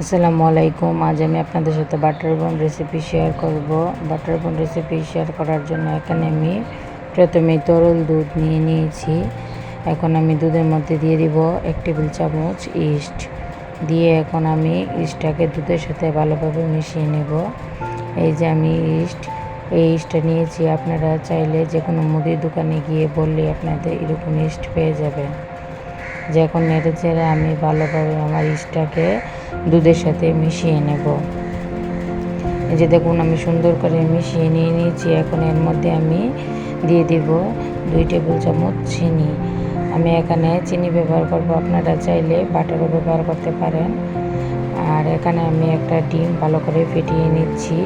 আসসালামু আলাইকুম। আজ আমি আপনাদের সাথে বাটার বন রেসিপি শেয়ার করব। বাটার বন রেসিপি শেয়ার করার জন্য এখানে আমি প্রথমে তরল দুধ নিয়ে নিয়েছি। এখন আমি দুধের মধ্যে দিয়ে দিব এক টেবিল চামচ ইস্ট দিয়ে এখন আমি ইস্টটাকে দুধের সাথে ভালোভাবে মিশিয়ে নেব। এই যে আমি ইস্ট এই ইস্টটা নিয়েছি। আপনারা চাইলে যে কোনো মুদির দোকানে গিয়ে বললে আপনাদের এরকম ইস্ট পেয়ে যাবেন। যে এখন নেড়ে চেড়ে আমি ভালোভাবে আমার ইস্টটাকে দুধের সাথে মিশিয়ে নেব। এই যে দেখুন, আমি সুন্দর করে মিশিয়ে নিয়ে নিয়েছি। এখন এর মধ্যে আমি দিয়ে দিব দুই টেবিল চামচ চিনি। আমি এখানে চিনি ব্যবহার করব। আপনারা চাইলে বাটারও ব্যবহার করতে পারেন। আর এখানে আমি একটা ডিম ভালো করে ফেটিয়ে নিচ্ছি।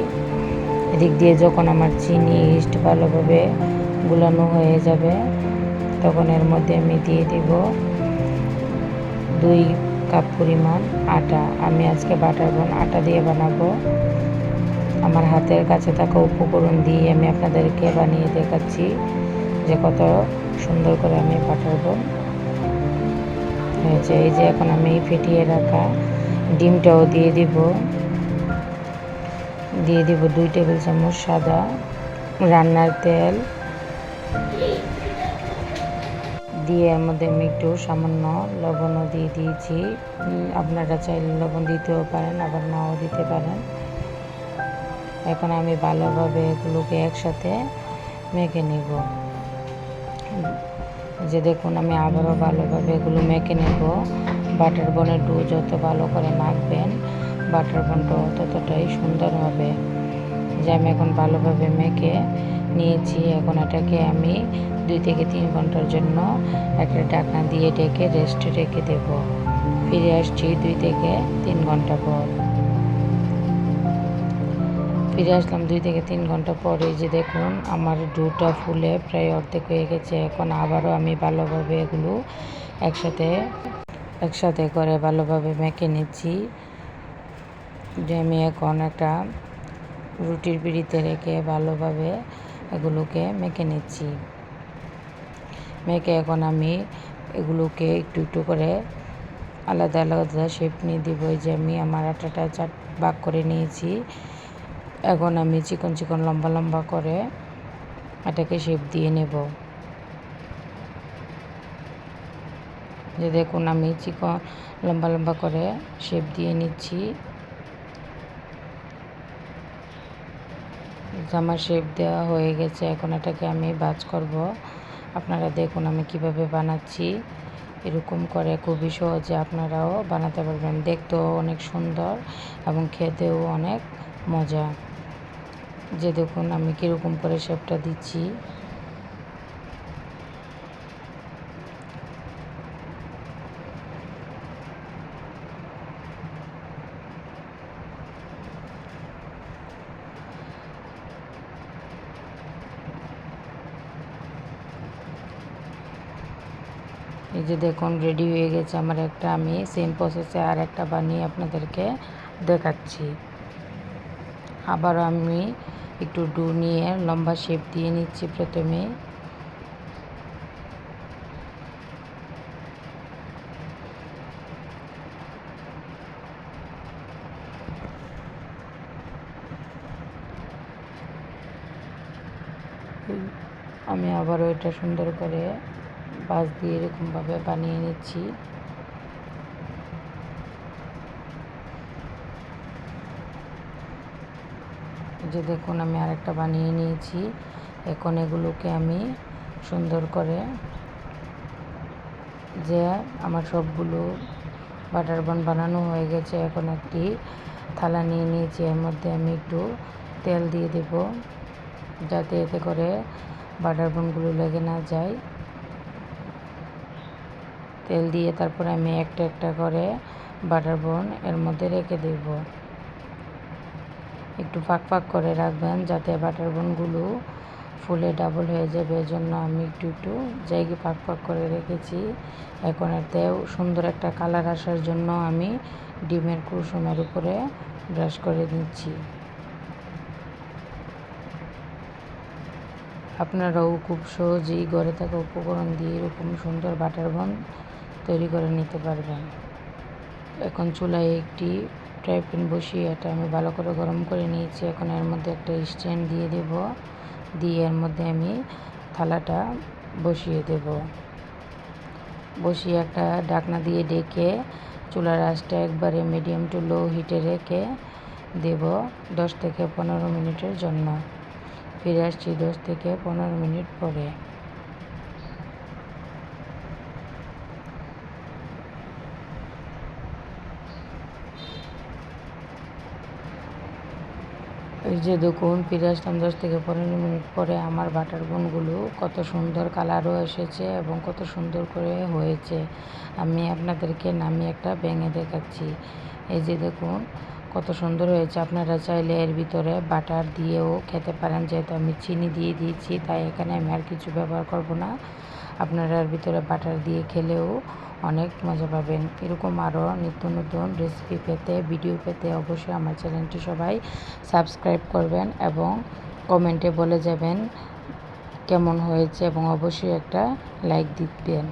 এদিক দিয়ে যখন আমার চিনি, ইস্ট ভালোভাবে গুলানো হয়ে যাবে, তখন এর মধ্যে আমি দিয়ে দিব দুই কাপ পরিমাণ আটা। আমি আজকে বাটার বন আটা দিয়ে বানাবো। আমার হাতের কাছে থাকা উপকরণ দিয়ে আমি আপনাদেরকে বানিয়ে দেখাচ্ছি যে কত সুন্দর করে আমি বাটার বন হয়েছে। এই যে এখন আমি ফেটিয়ে রাখা ডিমটাও দিয়ে দিব। দিয়ে দিব দুই টেবিল চামচ সাদা রান্নার তেল। দিয়ে এর মধ্যে আমি একটু সামান্য লবণও দিয়ে দিয়েছি। আপনারা চাইলে লবণ দিতেও পারেন, আবার নাও দিতে পারেন। এখন আমি ভালোভাবে এগুলোকে একসাথে মেখে নেব। যে দেখুন, আমি আবারও ভালোভাবে এগুলো মেখে নেব। বাটার বনের ডো যত ভালো করে মাখবেন, বাটার বনটাও ততটাই সুন্দর হবে। যে আমি এখন ভালোভাবে মেখে নিয়েছি। এখন এটাকে আমি দুই থেকে তিন ঘণ্টার জন্য একটা ঢাকনা দিয়ে ডেকে রেস্টে রেখে দেব। ফিরে আসছি দুই থেকে তিন ঘণ্টা পর। ফিরে আসলাম দুই থেকে তিন ঘণ্টা পরে। যে দেখুন, আমার ডুটা ফুলে প্রায় অর্ধেক হয়ে গেছে। এখন আবারও আমি ভালোভাবে এগুলো একসাথে একসাথে করে ভালোভাবে মেখে নিচ্ছি। যে আমি এখন একটা রুটির পিড়িতে রেখে ভালোভাবে এগুলোকে মেখে নিচ্ছি। মেখে এখন আমি এগুলোকে একটু একটু করে আলাদা আলাদা শেপ নিয়ে দিব। যে আমি আমার আটাটা চাট ভাগ করে নিয়েছি। এখন আমি চিকন চিকন লম্বা লম্বা করে এটাকে শেপ দিয়ে নেব। যে দেখুন আমি চিকন লম্বা লম্বা করে শেপ দিয়ে নিচ্ছি। আমার শেপ দেওয়া হয়ে গেছে, এখন এটাকে আমি বাজ করব। আপনারা দেখুন আমি কীভাবে বানাচ্ছি। এরকম করে খুবই সহজে আপনারাও বানাতে পারবেন। দেখতেও অনেক সুন্দর এবং খেতেও অনেক মজা। যে দেখুন আমি কীরকম করে শেপটা দিচ্ছি। এই যে দেখুন রেডি হয়ে গেছে আমার একটা। আমি সেম প্রসেসে আর একটা বানিয়ে আপনাদেরকে দেখাচ্ছি। আবার আমি একটু ডু নিয়ে লম্বা শেপ দিয়ে নিচ্ছি প্রথমে। আমি আবারও এটা সুন্দর করে বাস দিয়ে এরকমভাবে বানিয়ে নিচ্ছি। যে দেখুন, আমি আরেকটা বানিয়ে নিয়েছি। এখন এগুলোকে আমি সুন্দর করে যে আমার সবগুলো বাটার বান বানানো হয়ে গেছে, এখন একটি থালা নিয়ে নিয়েছি। এর মধ্যে আমি একটু তেল দিয়ে দেব, যাতে এতে করে বাটার বনগুলো লেগে না যায়। তেল দিয়ে তারপরে আমি একটা একটা করে বাটার বন এর মধ্যে রেখে দেব। একটু ফাঁক ফাঁক করে রাখবেন যাতে বাটার বনগুলো ফুলে ডাবল হয়ে যাবে। এজন্য আমি একটু একটু জায়গায় ফাঁক ফাঁক করে রেখেছি। এখন এতেও সুন্দর একটা কালার আসার জন্য আমি ডিমের কুসুমের উপরে ব্রাশ করে নিচ্ছি। আপনারাও খুব সহজেই ঘরে থাকা উপকরণ দিয়ে এরকম সুন্দর বাটার বন তৈরি করে নিতে পারবেন। এখন চুলায় একটি ফ্রাই প্যান বসিয়ে এটা আমি ভালো করে গরম করে নিয়েছি। এখন এর মধ্যে একটা স্ট্যান্ড দিয়ে দেব। দিয়ে এর মধ্যে আমি থালাটা বসিয়ে দেব। বসিয়ে একটা ঢাকনা দিয়ে ডেকে চুলার আঁচটা একবারে মিডিয়াম টু লো হিটে রেখে দেব দশ থেকে পনেরো মিনিটের জন্য। ফিরে আসছি দশ থেকে পনেরো মিনিট পরে। এই যে দেখুন, ফিরে আসলাম দশ থেকে পনেরো মিনিট পরে আমার বাটার বোনগুলো কত সুন্দর কালারও এসেছে এবং কত সুন্দর করে হয়েছে। আমি আপনাদেরকে নামিয়ে একটা ভেঙে দেখাচ্ছি। এই যে দেখুন, কত সুন্দর হয়েছে। আপনারা চাইলে এর ভিতরে বাটার দিয়েও খেতে পারেন। যেহেতু আমি চিনি দিয়ে দিয়েছি, তাই এখানে আমি আর কিছু ব্যবহার করব না। আপনারা এর ভিতরে বাটার দিয়ে খেলেও অনেক মজা পাবেন। এরকম আরও নিত্য নতুন রেসিপি পেতে ভিডিও পেতে অবশ্যই আমার চ্যানেলটি সবাই সাবস্ক্রাইব করবেন এবং কমেন্টে বলে যাবেন কেমন হয়েছে এবং অবশ্যই একটা লাইক দিবেন।